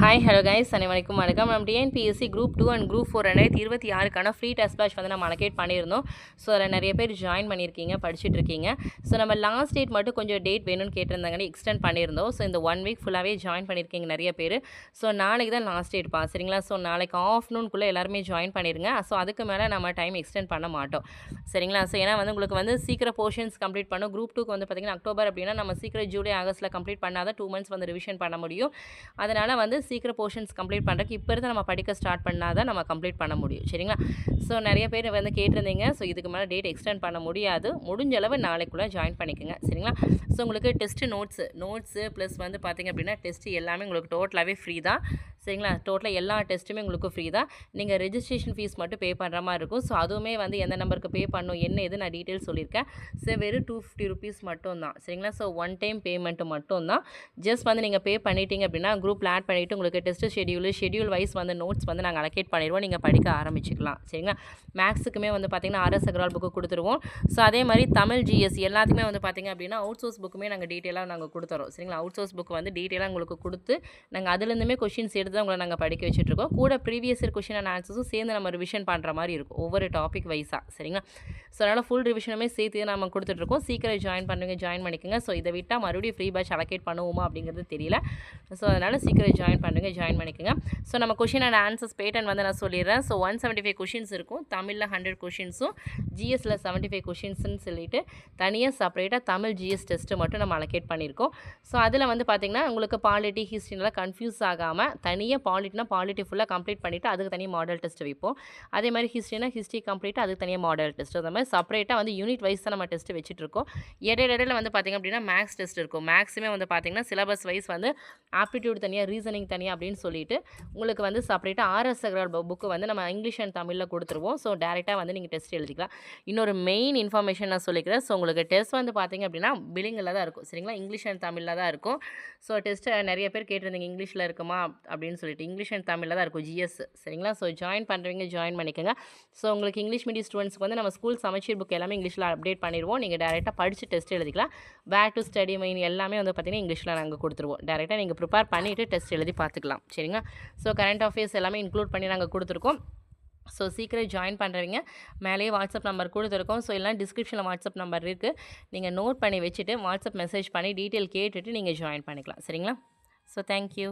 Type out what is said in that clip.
Hi hello guys அனைவருக்கும் வணக்கம். நம்ம TNPSC group two and group four ரெண்டாயிரத்தி இருபத்தி ஆறுக்கான ஃப்ரீ டெஸ்ட் பேட்ச் வந்து நம்ம அலோகேட் பண்ணியிருந்தோம். ஸோ அதில் நிறைய பேர் ஜாயின் பண்ணியிருக்கீங்க படிச்சுட்டு இருக்கீங்க. ஸோ நம்ம லாஸ்ட் டேட் மட்டும் கொஞ்சம் டேட் வேணும்னு கேட்டிருந்தாங்கன்னு எக்ஸ்டெண்ட் பண்ணியிருந்தோம். ஸோ இந்த ஒன் வீக் ஃபுல்லாகவே ஜாயின் பண்ணியிருக்கீங்க நிறைய பேர். ஸோ நாளைக்கு தான் லாஸ்ட் டேட் பா சரிங்களா? ஸோ நாளைக்கு ஆஃப்டர்நூன்குள்ளே எல்லாருமே ஜாயின் பண்ணிடுங்க ஸோ அதுக்கு மேலே நம்ம டைம் எக்ஸ்டெண்ட் பண்ண மாட்டோம். சரிங்களா? ஸோ ஏன்னா வந்து உங்களுக்கு வந்து சீக்கிரம் போர்ஷன்ஸ் கம்ப்ளீட் பண்ணும். குரூப் டூக்கு வந்து பார்த்திங்கன்னா அக்டோபர் அப்படின்னா நம்ம சீக்கிரம் ஜூலை ஆகஸ்ட்டில் கம்ப்ளீட் பண்ணாதான் டூ மந்த்ஸ் வந்து ரிவிஷன் பண்ண முடியும். அதனால் வந்து சீக்கிரம் போர்ஷன்ஸ் கம்ப்ளீட் பண்ணுறக்கு இப்போ இருந்து நம்ம படிக்க ஸ்டார்ட் பண்ணால் தான் நம்ம கம்ப்ளீட் பண்ண முடியும். சரிங்களா? ஸோ நிறைய பேர் வந்து கேட்டிருந்தீங்க. ஸோ இதுக்கு மேலே டேட் எக்ஸ்டெண்ட் பண்ண முடியாது. முடிஞ்ச அளவு நாளைக்குள்ளே ஜாயின் பண்ணிக்கோங்க. சரிங்களா? ஸோ உங்களுக்கு டெஸ்ட்டு நோட்ஸு நோட்ஸு ப்ளஸ் வந்து பார்த்திங்க அப்படின்னா டெஸ்ட்டு எல்லாமே உங்களுக்கு டோட்டலாகவே ஃப்ரீ தான். சரிங்களா? டோட்டலாக எல்லா டெஸ்ட்டுமே உங்களுக்கு ஃப்ரீ தான். நீங்கள் ரெஜிஸ்ட்ரேஷன் ஃபீஸ் மட்டும் பே பண்ணுற மாதிரி இருக்கும். ஸோ அதுவுமே வந்து எந்த நம்பருக்கு பே பண்ணும் என்ன எது நான் டீட்டெயில் சொல்லியிருக்கேன். ஸோ வெறும் டூ ஃபிஃப்டி ருபீஸ் மட்டும் தான் சரிங்களா? ஸோ ஒன் டைம் பேமெண்ட்டு மட்டும் தான் ஜஸ்ட் வந்து நீங்கள் பே பண்ணிட்டீங்க அப்படின்னா குரூப்பில் ஆட் பண்ணிவிட்டு உங்களுக்கு டெஸ்ட் ஷெடியூல் ஷெடியூல் வைஸ் வந்து நோட்ஸ் வந்து நாங்கள் அலோகேட் பண்ணிடுவோம். நீங்கள் படிக்க ஆரம்பிச்சிக்கலாம். சரிங்களா? மேக்ஸுக்குமே வந்து பார்த்திங்கன்னா ஆர்எஸ் அகர்வால் புக்கு கொடுத்துருவோம். ஸோ அதே மாதிரி தமிழ் ஜிஎஸ் எல்லாத்துக்குமே வந்து பார்த்திங்க அப்படின்னா அவுட் சோர்ஸ் புக்குமே நாங்கள் டீட்டெயிலாக நாங்கள் கொடுத்துறோம். சரிங்களா? அவுட் சோர்ஸ் புக் வந்து டீட்டெயிலாக உங்களுக்கு கொடுத்து நாங்கள் அதுலேருந்துமே கொஷின்ஸ் எடுத்து தான் உங்களை நாங்கள் படிக்க வச்சுட்ருக்கோம். கூட ப்ரீவியஸ் இயர் கொஷின் அண்ட் ஆன்சர்ஸும் சேர்ந்து நம்ம ரிவிஷன் பண்ணுற மாதிரி இருக்கும். ஒவ்வொரு டாபிக் வைஸாக சரிங்களா? ஸோ அதனால் ஃபுல் ரிவிஷனுமே சேர்த்து நம்ம கொடுத்துட்ருக்கோம். சீக்கிரம் ஜாயின் பண்ணுங்க ஜாயின் பண்ணிக்கோங்க. ஸோ இதை விட்டால் மறுபடியும் ஃப்ரீ பேட்ச் அலோகேட் பண்ணுவோமா அப்படிங்கிறது தெரியல. ஸோ அதனால் சீக்கிரம் ஜாயின் பண்ணுங்க ஜாயின் பண்ணிக்கோங்க. ஸோ நம்ம கொஷின் அண்ட் ஆன்சர்ஸ் பேட்டன் வந்து நான் சொல்லிடுறேன். So one seventy five questions இருக்கும். தமிழில் ஹண்ட்ரட் கொஷின்ஸும் ஜிஎஸ்சில் செவன்ட்டி ஃபைவ் கொஷின்ஸ்னு சொல்லிட்டு தனியாக செப்பரேட்டாக தமிழ் ஜிஎஸ் டெஸ்ட்டு மட்டும் நம்ம அலோகேட் பண்ணியிருக்கோம். ஸோ அதில் வந்து பார்த்திங்கன்னா உங்களுக்கு பாலிட்டி ஹிஸ்ட்ரினால கன்ஃபியூஸ் ஆகாமல் தனி தனியாக பாலிட்டினா பாலிட்டி ஃபுல்லாக கம்ப்ளீட் பண்ணிவிட்டு அதுக்கு தனியாக மாடல் டெஸ்ட் வைப்போம். அதே மாதிரி ஹிஸ்ட்ரினா ஹிஸ்ட்ரி கம்ப்ளீட்டாக அதுக்கு தனியாக மாடல் டெஸ்ட் அந்த மாதிரி செப்பரேட்டாக வந்து யூனிட் வைஸ் தான் நம்ம டெஸ்ட் வச்சுட்டு இருக்கோம். இடையில இடையில வந்து பார்த்திங்க அப்படின்னா மேக்ஸ் டெஸ்ட் இருக்கும். மேக்ஸுமே வந்து பார்த்திங்கன்னா சிலபஸ் வைஸ் வந்து ஆப்டிடியூட் தனியாக ரீசனிங் தனியாக அப்படின்னு சொல்லிட்டு உங்களுக்கு வந்து செப்பரேட்டாக ஆர்எஸ் அகர்வால் புக்கு வந்து நம்ம இங்கிலீஷ் அண்ட் தமிழில் கொடுத்துருவோம். ஸோ டேரெக்டாக வந்து நீங்கள் டெஸ்ட் எழுதிக்கலாம். இன்னொரு மெயின் இன்ஃபர்மேஷன் நான் சொல்லிக்கிறேன். ஸோ உங்களுக்கு டெஸ்ட் வந்து பார்த்திங்க அப்படின்னா பில்லிங்கில் தான் இருக்கும். சரிங்களா? இங்கிலீஷ் அண்ட் தமிழில் தான் இருக்கும். ஸோ டெஸ்ட்டு நிறைய பேர் கேட்டிருந்தீங்க. இங்கிலீஷில் இருக்குமா? அப்படின்னு சொல்லிட்டு இங்கிலீஷ் அண்ட் தமிழில் தான் இருக்கும் ஜிஎஸ் சரிங்களா? ஸோ ஜாயின் பண்ணுறவங்க ஜாயின் பண்ணிக்கோங்க. ஸோ உங்களுக்கு இங்கிலீஷ் மீடியம் ஸ்டூடெண்ட்ஸ்க்கு வந்து நம்ம ஸ்கூல் சமச்சீர் புக் எல்லாமே இங்கிலீஷில் அப்டேட் பண்ணிடுவோம். நீங்கள் டேரெக்டாக படித்து டெஸ்ட் எழுதிக்கலாம். பேக் டு ஸ்டடி மைன் எல்லாமே வந்து பார்த்திங்கன்னா இங்கிலீஷில் நாங்கள் கொடுத்துருவோம். டேரெக்டாக நீங்கள் ப்ரிப்பேர் பண்ணிவிட்டு டெஸ்ட் எழுதி பார்த்துக்கலாம் சரிங்களா? ஸோ கரண்ட் அஃபேர்ஸ் எல்லாமே இன்க்ளூட் பண்ணி நாங்கள் கொடுத்துருக்கோம். ஸோ சீக்கிரம் ஜாயின் பண்ணுறவங்க மேலேயே வாட்ஸ்அப் நம்பர் கொடுத்துருக்கோம். ஸோ எல்லாம் டிஸ்கிரிப்ஷனில் வாட்ஸ்அப் நம்பர் இருக்குது நீங்கள் நோட் பண்ணி வச்சுட்டு வாட்ஸ்அப் மெசேஜ் பண்ணி டீட்டெயில் கேட்டுட்டு நீங்கள் ஜாயின் பண்ணிக்கலாம். சரிங்களா? So thank you